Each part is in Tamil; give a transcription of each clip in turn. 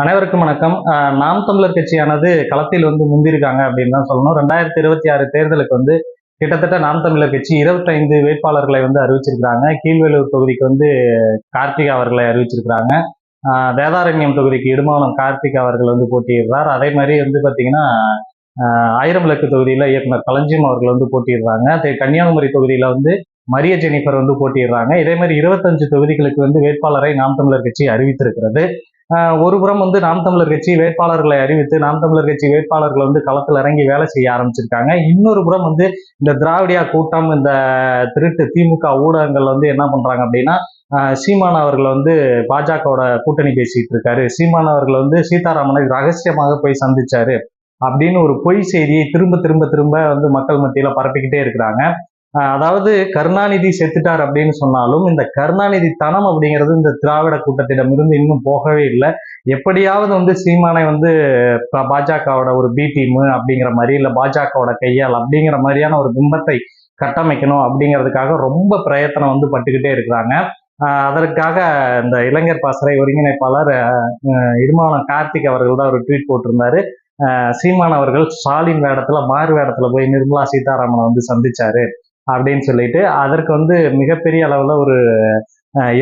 அனைவருக்கும் வணக்கம். நாம் தமிழர் கட்சியானது களத்தில் வந்து முந்திருக்காங்க அப்படின்னு தான் சொல்லணும். ரெண்டாயிரத்தி இருபத்தி ஆறு தேர்தலுக்கு வந்து கிட்டத்தட்ட நாம் தமிழர் கட்சி இருபத்தைந்து வேட்பாளர்களை வந்து அறிவிச்சிருக்கிறாங்க. கீழ்வேலூர் தொகுதிக்கு வந்து கார்த்திகா அவர்களை அறிவிச்சிருக்கிறாங்க. வேதாரண்யம் தொகுதிக்கு இடுமானம் கார்த்திக் அவர்கள் வந்து போட்டியிடுறார். அதே மாதிரி வந்து பார்த்தீங்கன்னா ஆயிரம் விளக்கு தொகுதியில் இயக்குனர் களஞ்சியம் அவர்கள் வந்து போட்டியிடுறாங்க. கன்னியாகுமரி தொகுதியில் வந்து மரிய ஜெனிஃபர் வந்து போட்டியிடுறாங்க. இதே மாதிரி இருபத்தஞ்சு தொகுதிகளுக்கு வந்து வேட்பாளரை நாம் தமிழர் கட்சி அறிவித்திருக்கிறது. ஒரு புறம் வந்து நாம் தமிழர் கட்சி வேட்பாளர்களை அறிவித்து நாம் தமிழர் கட்சி வேட்பாளர்கள் வந்து களத்தில் இறங்கி வேலை செய்ய ஆரம்பிச்சிருக்காங்க. இன்னொரு புறம் வந்து இந்த திராவிடியா கூட்டம் இந்த திருட்டு திமுக ஊடகங்கள் வந்து என்ன பண்றாங்க அப்படின்னா ஆஹ் சீமான் அவர்கள் வந்து பாஜகவோட கூட்டணி பேசிட்டு இருக்காரு. சீமான் அவர்கள் வந்து சீதாராமனை ரகசியமாக போய் சந்திச்சாரு அப்படின்னு ஒரு பொய் செய்தியை திரும்ப திரும்ப திரும்ப வந்து மக்கள் மத்தியில பரப்பிக்கிட்டே இருக்கிறாங்க. அதாவது கருணாநிதி செத்துட்டார் அப்படின்னு சொன்னாலும் இந்த கருணாநிதி தனம் அப்படிங்கிறது இந்த திராவிட கூட்டத்திடம் இருந்து இன்னும் போகவே இல்லை. எப்படியாவது வந்து சீமானை வந்து ப- பாஜகவோட ஒரு பி டீம் அப்படிங்கிற மாதிரி இல்லை பாஜகவோட கையால் அப்படிங்கிற மாதிரியான ஒரு பிம்பத்தை கட்டமைக்கணும் அப்படிங்கிறதுக்காக ரொம்ப பிரயத்தனம் வந்து பட்டுக்கிட்டே இருக்கிறாங்க. அதற்காக இந்த இளைஞர் பாசறை ஒருங்கிணைப்பாளர் ஆஹ் இருமாவளம் கார்த்திக் அவர்கள் தான் ஒரு ட்வீட் போட்டிருந்தாரு. சீமான் அவர்கள் ஸ்டாலின் வேடத்துல மாறு வேடத்துல போய் நிர்மலா சீதாராமனை வந்து சந்திச்சாரு. அப்படின்னு சொல்லிட்டு அதற்கு வந்து மிகப்பெரிய அளவில் ஒரு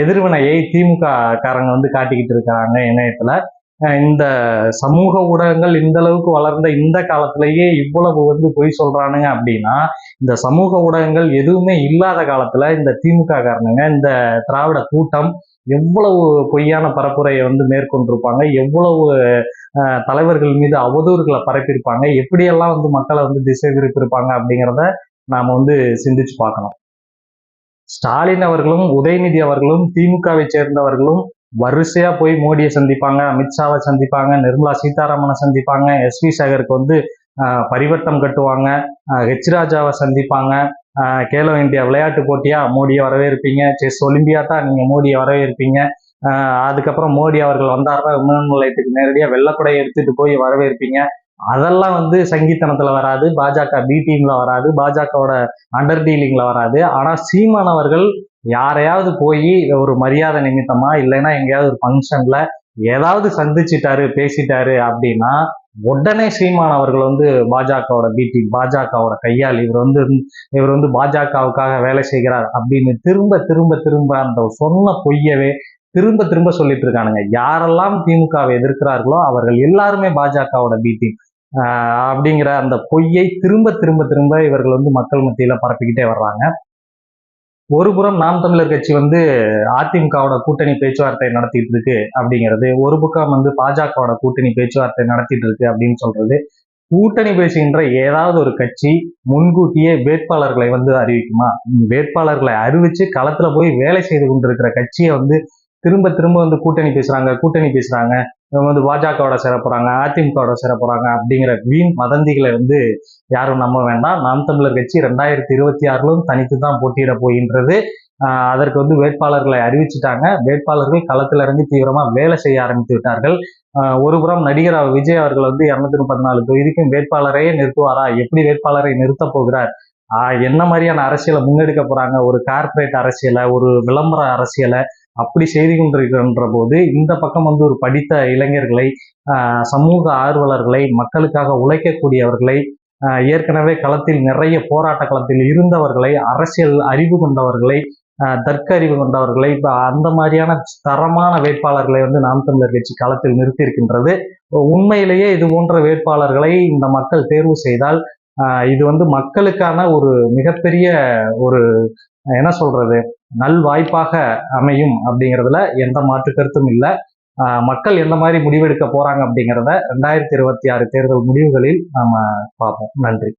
எதிர்வினையை திமுக காரங்க வந்து காட்டிக்கிட்டு இருக்காங்க இணையத்துல. இந்த சமூக ஊடகங்கள் இந்த அளவுக்கு வளர்ந்த இந்த காலத்திலேயே இவ்வளவு வந்து பொய் சொல்றானுங்க அப்படின்னா இந்த சமூக ஊடகங்கள் எதுவுமே இல்லாத காலத்துல இந்த திமுக காரணங்க இந்த திராவிட கூட்டம் எவ்வளவு பொய்யான பரப்புரையை வந்து மேற்கொண்டிருப்பாங்க எவ்வளவு தலைவர்கள் மீது அவதூறுகளை பரப்பியிருப்பாங்க எப்படியெல்லாம் வந்து மக்களை வந்து திசை திருப்பியிருப்பாங்க அப்படிங்கிறத நாம் வந்து சிந்திச்சு பார்க்கணும். ஸ்டாலின் அவர்களும் உதயநிதி அவர்களும் திமுகவை சேர்ந்தவர்களும் வரிசையா போய் மோடியை சந்திப்பாங்க அமித்ஷாவை சந்திப்பாங்க நிர்மலா சீதாராமனை சந்திப்பாங்க எஸ் வி சேகருக்கு வந்து பரிவர்த்தம் கட்டுவாங்க ஹெச் ராஜாவை சந்திப்பாங்க கேலோ இந்தியா விளையாட்டு போட்டியா மோடியை வரவேற்பீங்க செஸ் ஒலிம்பியாட்டா நீங்க மோடியை வரவேற்பீங்க அதுக்கப்புறம் மோடி அவர்கள் வந்தாருன்னா விமான நிலையத்துக்கு நேரடியாக வெள்ளக்குடையை எடுத்துட்டு போய் வரவேற்பீங்க அதெல்லாம் வந்து சங்கீத்தனத்துல வராது. பாஜக பி டீம்ல வராது. பாஜகவோட அண்டர் டீலிங்ல வராது. ஆனா சீமான் அவர்கள் யாரையாவது போய் ஒரு மரியாதை நிமித்தமா இல்லைன்னா எங்கேயாவது ஒரு ஃபங்க்ஷன்ல ஏதாவது சந்திச்சிட்டாரு பேசிட்டாரு அப்படின்னா உடனே சீமான் அவர்கள் வந்து பாஜகவோட பி பாஜகவோட கையால் இவர் வந்து இவர் வந்து பாஜகவுக்காக வேலை செய்கிறார் அப்படின்னு திரும்ப திரும்ப திரும்ப அந்த சொன்ன பொய்யவே திரும்ப திரும்ப சொல்லிட்டு இருக்கானுங்க. யாரெல்லாம் திமுகவை எதிர்க்கிறார்களோ அவர்கள் எல்லாருமே பாஜகவோட பி டீம் அப்படிங்கிற அந்த பொய்யை திரும்ப திரும்ப திரும்ப இவர்கள் வந்து மக்கள் மத்தியில பரப்பிக்கிட்டே வர்றாங்க. ஒரு புறம் நாம் தமிழர் கட்சி வந்து அதிமுகவோட கூட்டணி பேச்சுவார்த்தை நடத்திட்டு இருக்கு அப்படிங்கிறது ஒரு பக்கம் வந்து பாஜகவோட கூட்டணி பேச்சுவார்த்தை நடத்திட்டு இருக்கு அப்படின்னு சொல்றது கூட்டணி பேசுகின்ற ஏதாவது ஒரு கட்சி முன்கூட்டியே வேட்பாளர்களை வந்து அறிவிக்குமா? வேட்பாளர்களை அறிவிச்சு களத்துல போய் வேலை செய்து கொண்டிருக்கிற கட்சியை வந்து திரும்ப திரும்ப வந்து கூட்டணி பேசுறாங்க கூட்டணி பேசுறாங்க. இவங்க வந்து பாஜகவோட சேர போறாங்க அதிமுகவோட சேர போறாங்க அப்படிங்கிற வீண் வதந்திகளை வந்து யாரும் நம்ப வேண்டாம். நாம் தமிழர் கட்சி ரெண்டாயிரத்தி இருபத்தி ஆறிலும் தனித்து தான் போட்டியிட போகின்றது. அதற்கு வந்து வேட்பாளர்களை அறிவிச்சிட்டாங்க. வேட்பாளர்கள் களத்தில் இறங்கி தீவிரமா வேலை செய்ய ஆரம்பித்து விட்டார்கள். ஒருபுறம் ஒரு புறம் நடிகர் விஜய் அவர்கள் வந்து இருநூத்தி முப்பத்தி நாலு தொகுதிக்கும் வேட்பாளரையே நிறுத்துவாரா? எப்படி வேட்பாளரை நிறுத்த போகிறார்? என்ன மாதிரியான அரசியலை முன்னெடுக்க போறாங்க? ஒரு கார்ப்பரேட் அரசியலை ஒரு விளம்பர அரசியலை அப்படி செய்து கொண்டிருக்கின்ற போது இந்த பக்கம் வந்து ஒரு படித்த இளைஞர்களை சமூக ஆர்வலர்களை மக்களுக்காக உழைக்கக்கூடியவர்களை ஏற்கனவே களத்தில் நிறைய போராட்ட களத்தில் இருந்தவர்களை அரசியல் அறிவு கொண்டவர்களை தர்க்க அறிவு கொண்டவர்களை இப்போ அந்த மாதிரியான தரமான வேட்பாளர்களை வந்து நாம் தமிழர் கட்சி களத்தில் நிறுத்தி இருக்கின்றது உண்மையிலேயே இது போன்ற வேட்பாளர்களை இந்த மக்கள் தேர்வு செய்தால் இது வந்து மக்களுக்கான ஒரு மிகப்பெரிய ஒரு என்ன சொல்றது நல் வாய்ப்பாக அமையும் அப்படிங்கிறதுல எந்த மாற்று கருத்தும் இல்லை. மக்கள் எந்த மாதிரி முடிவெடுக்க போறாங்க அப்படிங்கிறத ரெண்டாயிரத்தி இருபத்தி ஆறு தேர்தல் முடிவுகளில் நாம பார்ப்போம். நன்றி.